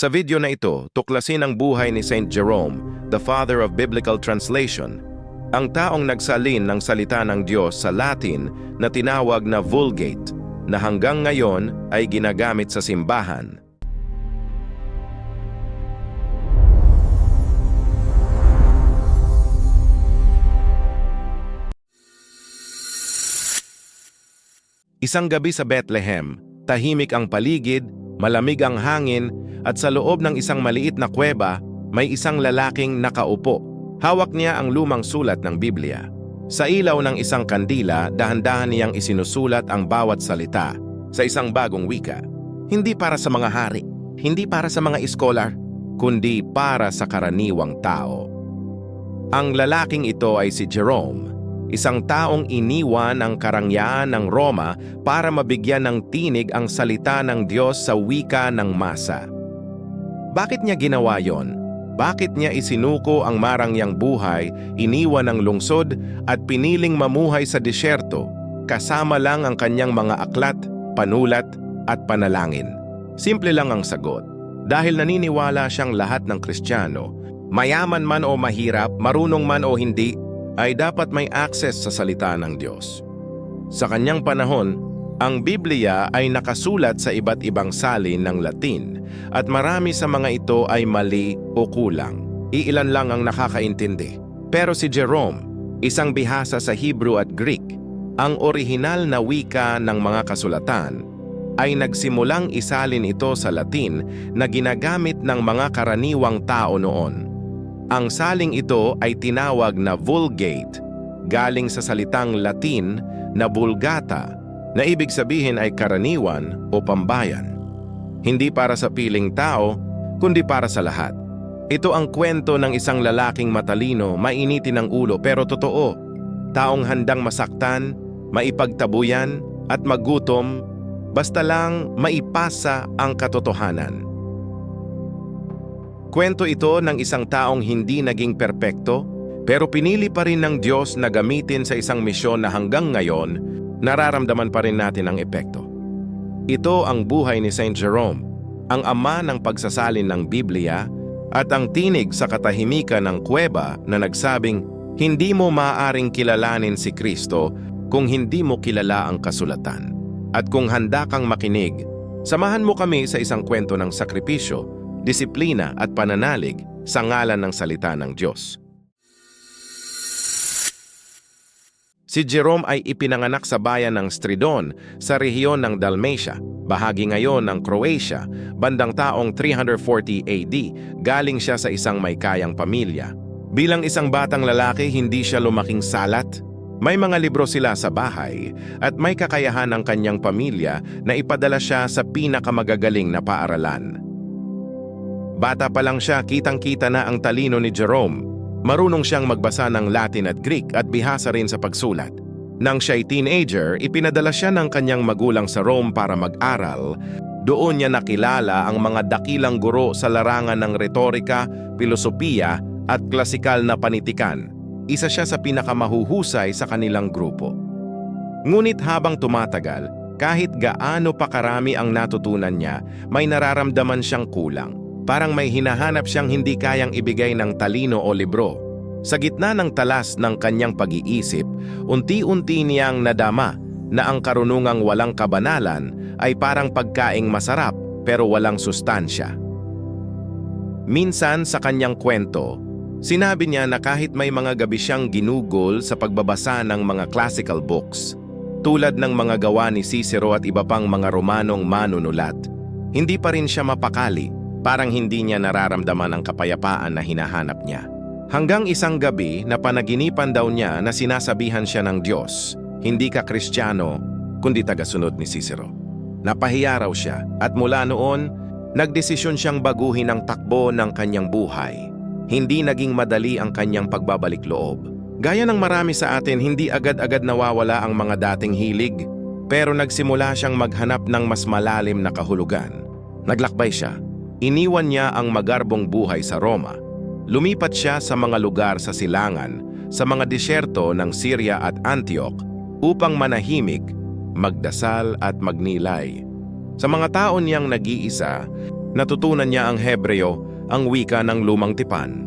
Sa video na ito, tuklasin ang buhay ni Saint Jerome, the father of biblical translation, ang taong nagsalin ng salita ng Diyos sa Latin na tinawag na Vulgate, na hanggang ngayon ay ginagamit sa simbahan. Isang gabi sa Bethlehem, tahimik ang paligid, malamig ang hangin, at sa loob ng isang maliit na kuweba, may isang lalaking nakaupo. Hawak niya ang lumang sulat ng Biblia. Sa ilaw ng isang kandila, dahan-dahan niyang isinusulat ang bawat salita sa isang bagong wika. Hindi para sa mga hari, hindi para sa mga iskolar, kundi para sa karaniwang tao. Ang lalaking ito ay si Jerome, isang taong iniwan ang karangyaan ng Roma para mabigyan ng tinig ang salita ng Diyos sa wika ng masa. Bakit niya ginawa yon? Bakit niya isinuko ang marangyang buhay, iniwan ang lungsod at piniling mamuhay sa disyerto, kasama lang ang kanyang mga aklat, panulat at panalangin? Simple lang ang sagot. Dahil naniniwala siyang lahat ng Kristiyano, mayaman man o mahirap, marunong man o hindi, ay dapat may access sa salita ng Diyos. Sa kanyang panahon, ang Biblia ay nakasulat sa iba't ibang salin ng Latin at marami sa mga ito ay mali o kulang. Iilan lang ang nakakaintindi. Pero si Jerome, isang bihasa sa Hebrew at Greek, ang orihinal na wika ng mga kasulatan, ay nagsimulang isalin ito sa Latin na ginagamit ng mga karaniwang tao noon. Ang saling ito ay tinawag na Vulgate, galing sa salitang Latin na Vulgata, na ibig sabihin ay karaniwan o pambayan. Hindi para sa piling tao, kundi para sa lahat. Ito ang kwento ng isang lalaking matalino, mainitin ang ulo pero totoo. Taong handang masaktan, maipagtabuyan at magutom, basta lang maipasa ang katotohanan. Kwento ito ng isang taong hindi naging perpekto, pero pinili pa rin ng Diyos na gamitin sa isang misyon na hanggang ngayon nararamdaman pa rin natin ang epekto. Ito ang buhay ni Saint Jerome, ang ama ng pagsasalin ng Biblia at ang tinig sa katahimikan ng kuweba na nagsabing, hindi mo maaaring kilalanin si Kristo kung hindi mo kilala ang kasulatan. At kung handa kang makinig, samahan mo kami sa isang kwento ng sakripisyo, disiplina at pananalig sa ngalan ng salita ng Diyos. Si Jerome ay ipinanganak sa bayan ng Stridon sa rehiyon ng Dalmatia, bahagi ngayon ng Croatia, bandang taong 340 AD, galing siya sa isang may kayang pamilya. Bilang isang batang lalaki, hindi siya lumaking salat. May mga libro sila sa bahay at may kakayahan ng kanyang pamilya na ipadala siya sa pinakamagagaling na paaralan. Bata pa lang siya, kitang-kita na ang talino ni Jerome Marunong siyang magbasa ng Latin at Greek at bihasa rin sa pagsulat. Nang siya'y teenager, ipinadala siya ng kanyang magulang sa Rome para mag-aral. Doon niya nakilala ang mga dakilang guro sa larangan ng retorika, filosofiya at klasikal na panitikan. Isa siya sa pinakamahuhusay sa kanilang grupo. Ngunit habang tumatagal, kahit gaano pa karami ang natutunan niya, may nararamdaman siyang kulang. Parang may hinahanap siyang hindi kayang ibigay ng talino o libro. Sa gitna ng talas ng kanyang pag-iisip, unti-unti niyang nadama na ang karunungang walang kabanalan ay parang pagkaing masarap pero walang sustansya. Minsan sa kanyang kwento, sinabi niya na kahit may mga gabi siyang ginugol sa pagbabasa ng mga classical books, tulad ng mga gawa ni Cicero at iba pang mga Romanong manunulat, hindi pa rin siya mapakali Parang hindi niya nararamdaman ang kapayapaan na hinahanap niya. Hanggang isang gabi na panaginipan daw niya na sinasabihan siya ng Diyos, hindi ka kristyano, kundi tagasunod ni Cicero. Napahiya raw siya at mula noon, nagdesisyon siyang baguhin ang takbo ng kanyang buhay. Hindi naging madali ang kanyang pagbabalik loob. Gaya ng marami sa atin, hindi agad-agad nawawala ang mga dating hilig, pero nagsimula siyang maghanap ng mas malalim na kahulugan. Naglakbay siya, Iniwan niya ang magarbong buhay sa Roma. Lumipat siya sa mga lugar sa silangan, sa mga disyerto ng Syria at Antioch upang manahimik, magdasal at magnilay. Sa mga taon niyang nag-iisa, Natutunan niya ang Hebreo, ang wika ng lumang tipan.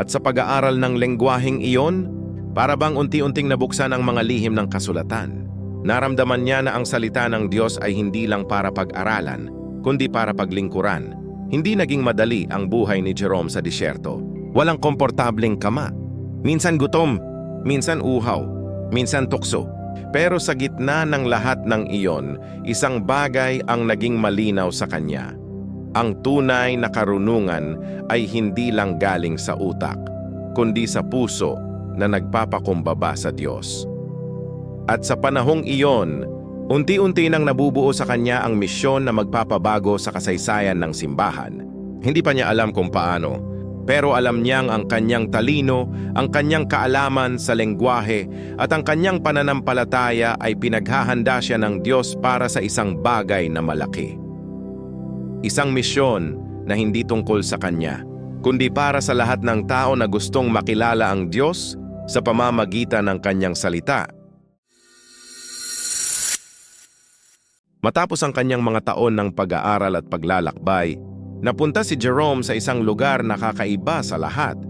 At sa pag-aaral ng lengguaheng iyon, para bang unti-unting nabuksan ang mga lihim ng kasulatan. Naramdaman niya na ang salita ng Diyos ay hindi lang para pag-aralan, kundi para paglingkuran. Hindi naging madali ang buhay ni Jerome sa disyerto. Walang komportableng kama. Minsan gutom, minsan uhaw, minsan tukso. Pero sa gitna ng lahat ng iyon, isang bagay ang naging malinaw sa kanya. Ang tunay na karunungan ay hindi lang galing sa utak, kundi sa puso na nagpapakumbaba sa Diyos. At sa panahong iyon, unti-unti nang nabubuo sa kanya ang misyon na magpapabago sa kasaysayan ng simbahan. Hindi pa niya alam kung paano, pero alam niyang ang kanyang talino, ang kanyang kaalaman sa lengguwahe at ang kanyang pananampalataya ay pinaghahanda siya ng Diyos para sa isang bagay na malaki. Isang misyon na hindi tungkol sa kanya, kundi para sa lahat ng tao na gustong makilala ang Diyos sa pamamagitan ng kanyang salita. Matapos ang kanyang mga taon ng pag-aaral at paglalakbay, napunta si Jerome sa isang lugar na kakaiba sa lahat.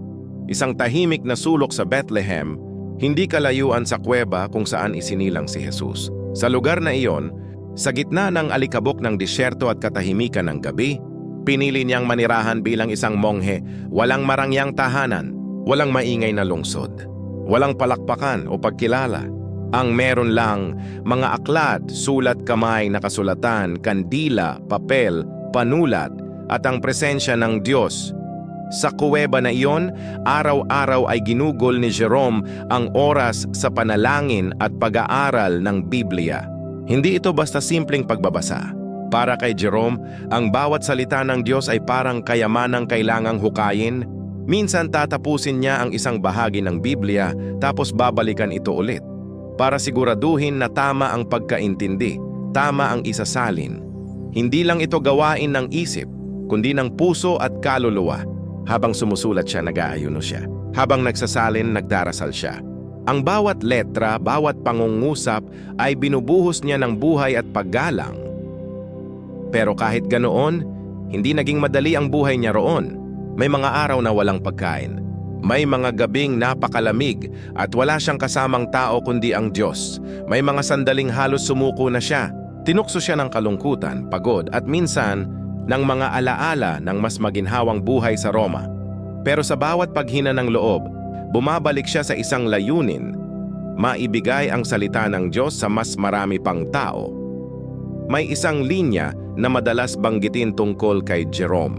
Isang tahimik na sulok sa Bethlehem, hindi kalayuan sa kuweba kung saan isinilang si Jesus. Sa lugar na iyon, sa gitna ng alikabok ng disyerto at katahimikan ng gabi, pinili niyang manirahan bilang isang monghe, walang marangyang tahanan, walang maingay na lungsod, walang palakpakan o pagkilala. Ang meron lang, mga aklat, sulat kamay na kasulatan, kandila, papel, panulat, at ang presensya ng Diyos. Sa kuweba na iyon, araw-araw ay ginugol ni Jerome ang oras sa panalangin at pag-aaral ng Biblia. Hindi ito basta simpleng pagbabasa. Para kay Jerome, ang bawat salita ng Diyos ay parang kayamanang kailangang hukayin. Minsan tatapusin niya ang isang bahagi ng Biblia tapos babalikan ito ulit para siguraduhin na tama ang pagkaintindi, tama ang isasalin. Hindi lang ito gawain ng isip, kundi ng puso at kaluluwa. Habang sumusulat siya, nag-aayuno siya. Habang nagsasalin, nagdarasal siya. Ang bawat letra, bawat pangungusap ay binubuhos niya ng buhay at paggalang. Pero kahit ganoon, hindi naging madali ang buhay niya roon. May mga araw na walang pagkain. May mga gabing napakalamig at wala siyang kasamang tao kundi ang Diyos. May mga sandaling halos sumuko na siya. Tinukso siya ng kalungkutan, pagod at minsan ng mga alaala ng mas maginhawang buhay sa Roma. Pero sa bawat paghina ng loob, bumabalik siya sa isang layunin, maibigay ang salita ng Diyos sa mas marami pang tao. May isang linya na madalas banggitin tungkol kay Jerome.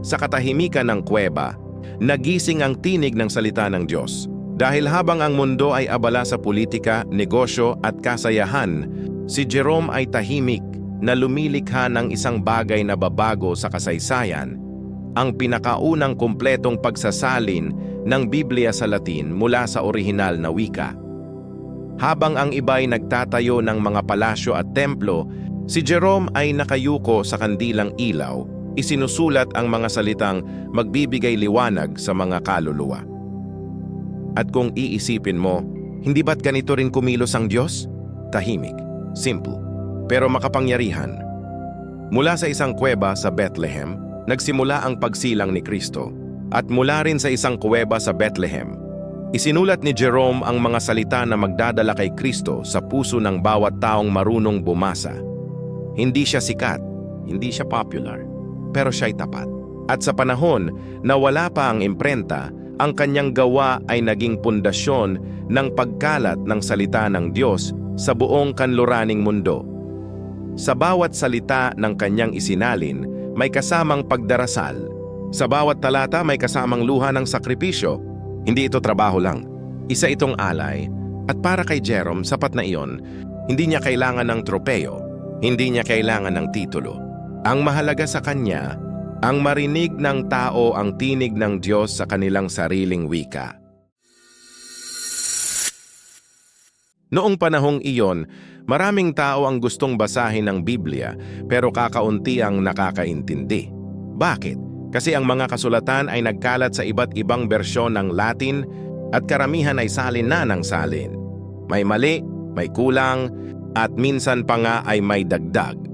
Sa katahimikan ng kuweba, nagising ang tinig ng salita ng Diyos. Dahil habang ang mundo ay abala sa politika, negosyo at kasayahan, si Jerome ay tahimik na lumilikha ng isang bagay na babago sa kasaysayan, ang pinakaunang kumpletong pagsasalin ng Biblia sa Latin mula sa orihinal na wika. Habang ang iba'y nagtatayo ng mga palasyo at templo, si Jerome ay nakayuko sa kandilang ilaw isinusulat ang mga salitang magbibigay liwanag sa mga kaluluwa. At kung iisipin mo, hindi ba't ganito rin kumilos ang Diyos? Tahimik, simple, pero makapangyarihan. Mula sa isang kuweba sa Bethlehem, nagsimula ang pagsilang ni Kristo. At mula rin sa isang kuweba sa Bethlehem, isinulat ni Jerome ang mga salita na magdadala kay Kristo sa puso ng bawat taong marunong bumasa. Hindi siya sikat, hindi siya popular, pero siya'y tapat. At sa panahon na wala pa ang imprenta, ang kanyang gawa ay naging pundasyon ng pagkalat ng salita ng Diyos sa buong kanluraning mundo. Sa bawat salita ng kanyang isinalin, may kasamang pagdarasal. Sa bawat talata may kasamang luha ng sakripisyo. Hindi ito trabaho lang. Isa itong alay. At para kay Jerome, sapat na iyon, hindi niya kailangan ng tropeo. Hindi niya kailangan ng titulo. Ang mahalaga sa kanya, ang marinig ng tao ang tinig ng Diyos sa kanilang sariling wika. Noong panahong iyon, maraming tao ang gustong basahin ng Biblia pero kakaunti ang nakakaintindi. Bakit? Kasi ang mga kasulatan ay nagkalat sa iba't ibang bersyon ng Latin at karamihan ay salin na ng salin. May mali, may kulang, at minsan pa nga ay may dagdag.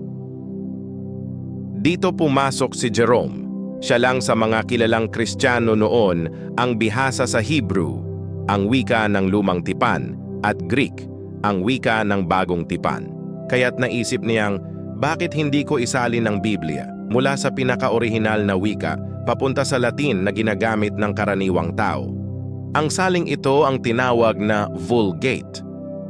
Dito pumasok si Jerome. Siya lang sa mga kilalang Kristiyano noon ang bihasa sa Hebrew, ang wika ng lumang tipan, at Greek, ang wika ng bagong tipan. Kaya't naisip niyang, bakit hindi ko isalin ng Biblia mula sa pinaka-orihinal na wika papunta sa Latin na ginagamit ng karaniwang tao? Ang saling ito ang tinawag na Vulgate.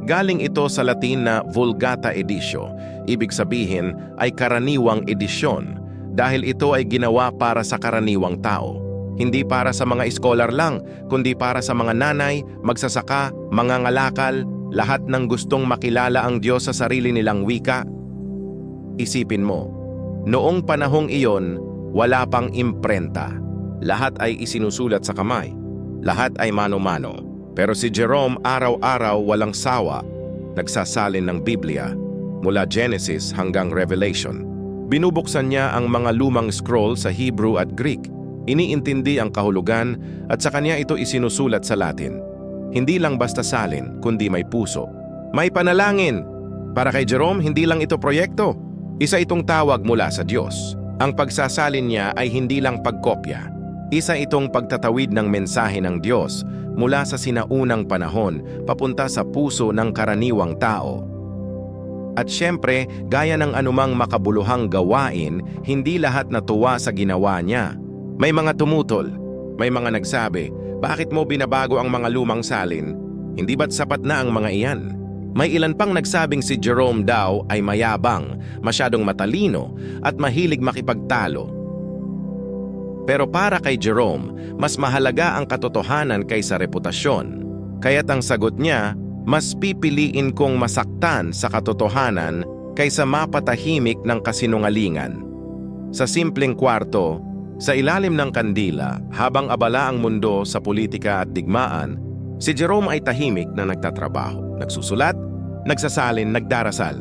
Galing ito sa Latin na Vulgata Editio, ibig sabihin ay karaniwang edisyon dahil ito ay ginawa para sa karaniwang tao. Hindi para sa mga scholar lang, kundi para sa mga nanay, magsasaka, mga ngalakal, lahat ng gustong makilala ang Diyos sa sarili nilang wika. Isipin mo, noong panahong iyon, wala pang imprenta. Lahat ay isinusulat sa kamay. Lahat ay mano-mano. Pero si Jerome araw-araw walang sawa, nagsasalin ng Biblia mula Genesis hanggang Revelation. Binubuksan niya ang mga lumang scroll sa Hebrew at Greek. Iniintindi ang kahulugan at sa kanya ito isinusulat sa Latin. Hindi lang basta salin, kundi may puso. May panalangin! Para kay Jerome, hindi lang ito proyekto. Isa itong tawag mula sa Diyos. Ang pagsasalin niya ay hindi lang pagkopya. Isa itong pagtatawid ng mensahe ng Diyos mula sa sinaunang panahon papunta sa puso ng karaniwang tao. At syempre, gaya ng anumang makabuluhang gawain, hindi lahat natuwa sa ginawa niya. May mga tumutol, may mga nagsabi, bakit mo binabago ang mga lumang salin? Hindi ba't sapat na ang mga iyan? May ilan pang nagsabing si Jerome daw ay mayabang, masyadong matalino, at mahilig makipagtalo. Pero para kay Jerome, mas mahalaga ang katotohanan kaysa reputasyon. Kaya't ang sagot niya, mas pipiliin kong masaktan sa katotohanan kaysa mapatahimik ng kasinungalingan. Sa simpleng kwarto, sa ilalim ng kandila, habang abala ang mundo sa politika at digmaan, si Jerome ay tahimik na nagtatrabaho, nagsusulat, nagsasalin, nagdarasal.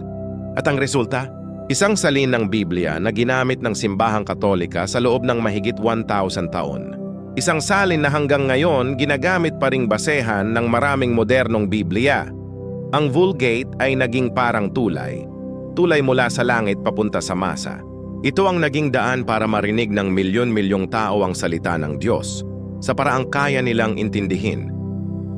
At ang resulta, isang salin ng Biblia na ginamit ng simbahang katolika sa loob ng mahigit 1,000 taon. Isang salin na hanggang ngayon ginagamit pa ring basehan ng maraming modernong Biblia. Ang Vulgate ay naging parang tulay. Tulay mula sa langit papunta sa masa. Ito ang naging daan para marinig ng milyon-milyong tao ang salita ng Diyos sa paraang kaya nilang intindihin.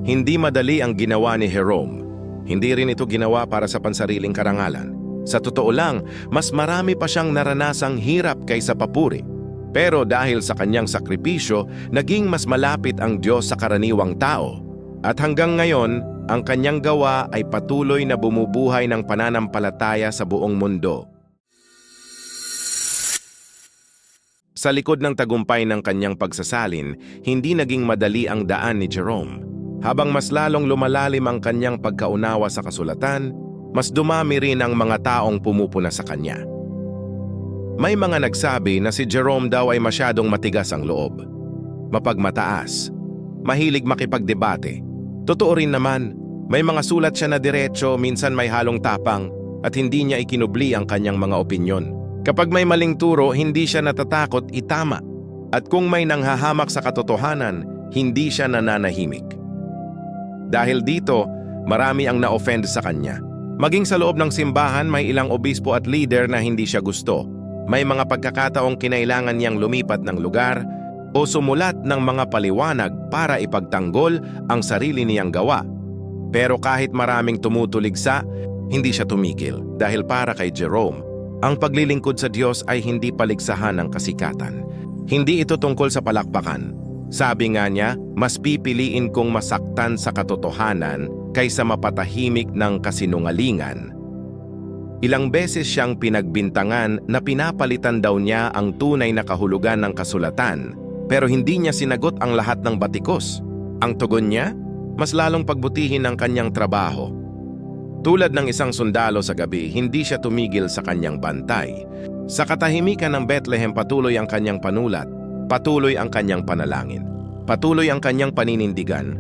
Hindi madali ang ginawa ni Jerome. Hindi rin ito ginawa para sa pansariling karangalan. Sa totoo lang, mas marami pa siyang naranasang hirap kaysa papuri. Pero dahil sa kanyang sakripisyo, naging mas malapit ang Diyos sa karaniwang tao. At hanggang ngayon, ang kanyang gawa ay patuloy na bumubuhay ng pananampalataya sa buong mundo. Sa likod ng tagumpay ng kanyang pagsasalin, hindi naging madali ang daan ni Jerome. Habang mas lalong lumalalim ang kanyang pagkaunawa sa kasulatan, mas dumami rin ang mga taong pumupuna sa kanya. May mga nagsabi na si Jerome daw ay masyadong matigas ang loob. Mapagmataas. Mahilig makipagdebate. Totoo rin naman, may mga sulat siya na diretso, minsan may halong tapang, at hindi niya ikinubli ang kanyang mga opinyon. Kapag may maling turo, hindi siya natatakot itama. At kung may nanghahamak sa katotohanan, hindi siya nananahimik. Dahil dito, marami ang na-offend sa kanya. Maging sa loob ng simbahan, may ilang obispo at leader na hindi siya gusto. May mga pagkakataong kinailangan niyang lumipat ng lugar o sumulat ng mga paliwanag para ipagtanggol ang sarili niyang gawa. Pero kahit maraming tumutuligsa, hindi siya tumigil dahil para kay Jerome, ang paglilingkod sa Diyos ay hindi paligsahan ng kasikatan. Hindi ito tungkol sa palakpakan. Sabi nga niya, mas pipiliin kong masaktan sa katotohanan kaysa mapatahimik ng kasinungalingan. Ilang beses siyang pinagbintangan na pinapalitan daw niya ang tunay na kahulugan ng kasulatan, pero hindi niya sinagot ang lahat ng batikos. Ang tugon niya, mas lalong pagbutihin ang kanyang trabaho. Tulad ng isang sundalo sa gabi, hindi siya tumigil sa kanyang bantay. Sa katahimikan ng Bethlehem patuloy ang kanyang panulat, patuloy ang kanyang panalangin, patuloy ang kanyang paninindigan.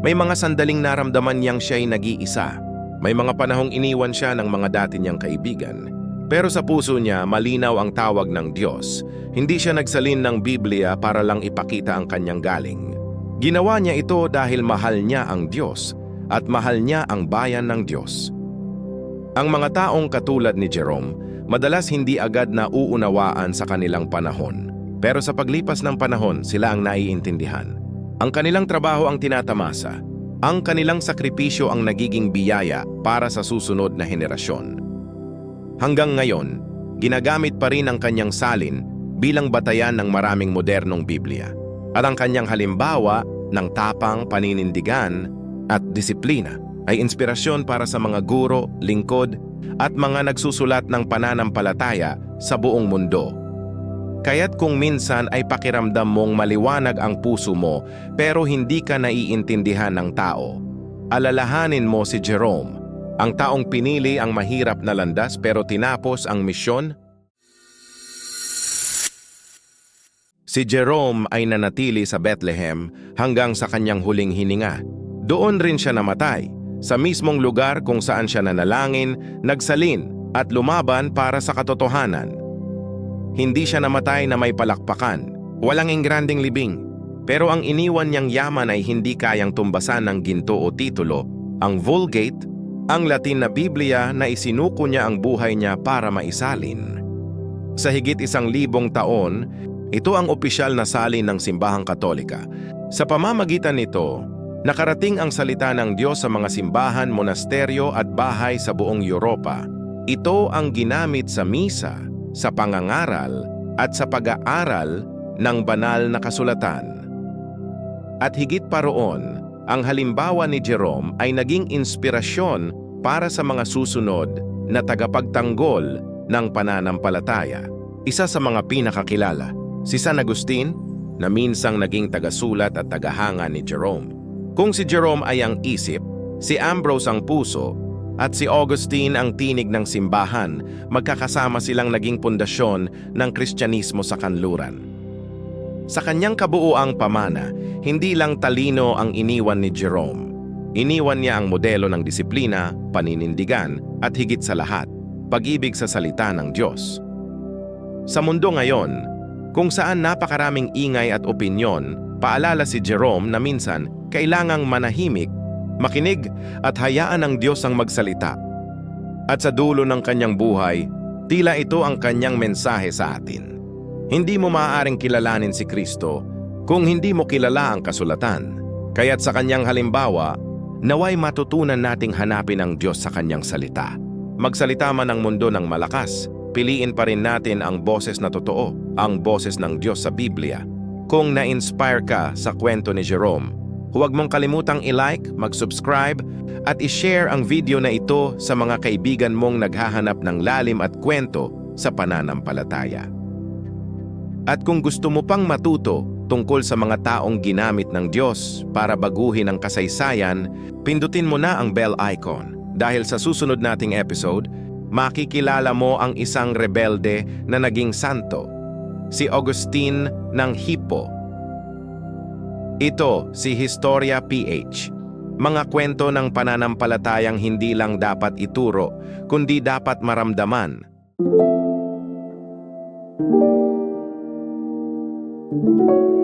May mga sandaling naramdaman niyang siya'y nag-iisa. May mga panahong iniwan siya ng mga dati niyang kaibigan. Pero sa puso niya, malinaw ang tawag ng Diyos. Hindi siya nagsalin ng Biblia para lang ipakita ang kanyang galing. Ginawa niya ito dahil mahal niya ang Diyos at mahal niya ang bayan ng Diyos. Ang mga taong katulad ni Jerome, madalas hindi agad na uunawaan sa kanilang panahon. Pero sa paglipas ng panahon, sila ang naiintindihan. Ang kanilang trabaho ang tinatamasa. Ang kanilang sakripisyo ang nagiging biyaya para sa susunod na henerasyon. Hanggang ngayon, ginagamit pa rin ang kanyang salin bilang batayan ng maraming modernong Biblia. At ang kanyang halimbawa ng tapang paninindigan at disiplina ay inspirasyon para sa mga guro, lingkod, at mga nagsusulat ng pananampalataya sa buong mundo. Kaya't kung minsan ay pakiramdam mong maliwanag ang puso mo pero hindi ka naiintindihan ng tao, alalahanin mo si Jerome, ang taong pinili ang mahirap na landas pero tinapos ang misyon Si Jerome ay nanatili sa Bethlehem hanggang sa kanyang huling hininga. Doon rin siya namatay, sa mismong lugar kung saan siya nanalangin, nagsalin at lumaban para sa katotohanan. Hindi siya namatay na may palakpakan, walang ingranding libing, pero ang iniwan niyang yaman ay hindi kayang tumbasan ng ginto o titulo, ang Vulgate, ang Latin na Biblia na isinuko niya ang buhay niya para maisalin. Sa higit isang libong taon, ito ang opisyal na salin ng Simbahang Katolika. Sa pamamagitan nito, nakarating ang salita ng Diyos sa mga simbahan, monasteryo at bahay sa buong Europa. Ito ang ginamit sa misa, sa pangangaral at sa pag-aaral ng banal na kasulatan. At higit pa roon, ang halimbawa ni Jerome ay naging inspirasyon para sa mga susunod na tagapagtanggol ng pananampalataya. Isa sa mga pinakakilala Si San Agustin, na minsang naging tagasulat at tagahanga ni Jerome. Kung si Jerome ay ang isip, si Ambrose ang puso, at si Augustine ang tinig ng simbahan, magkakasama silang naging pundasyon ng Kristyanismo sa kanluran. Sa kanyang kabuuang pamana, hindi lang talino ang iniwan ni Jerome. Iniwan niya ang modelo ng disiplina, paninindigan, at higit sa lahat, pag-ibig sa salita ng Diyos. Sa mundo ngayon, kung saan napakaraming ingay at opinyon, paalala si Jerome na minsan kailangang manahimik, makinig at hayaan ng Diyos ang magsalita. At sa dulo ng kanyang buhay, tila ito ang kanyang mensahe sa atin. Hindi mo maaaring kilalanin si Kristo kung hindi mo kilala ang kasulatan. Kaya't sa kanyang halimbawa, naway matutunan nating hanapin ang Diyos sa kanyang salita. Magsalita man ang mundo ng malakas, piliin pa rin natin ang boses na totoo, ang boses ng Diyos sa Biblia. Kung na-inspire ka sa kwento ni Jerome, huwag mong kalimutang i-like, mag-subscribe, at i-share ang video na ito sa mga kaibigan mong naghahanap ng lalim at kwento sa pananampalataya. At kung gusto mo pang matuto tungkol sa mga taong ginamit ng Diyos para baguhin ang kasaysayan, pindutin mo na ang bell icon dahil sa susunod nating episode, makikilala mo ang isang rebelde na naging santo, si Augustine ng Hippo. Ito si Historia PH. Mga kwento ng pananampalatayang hindi lang dapat ituro, kundi dapat maramdaman. Thank you.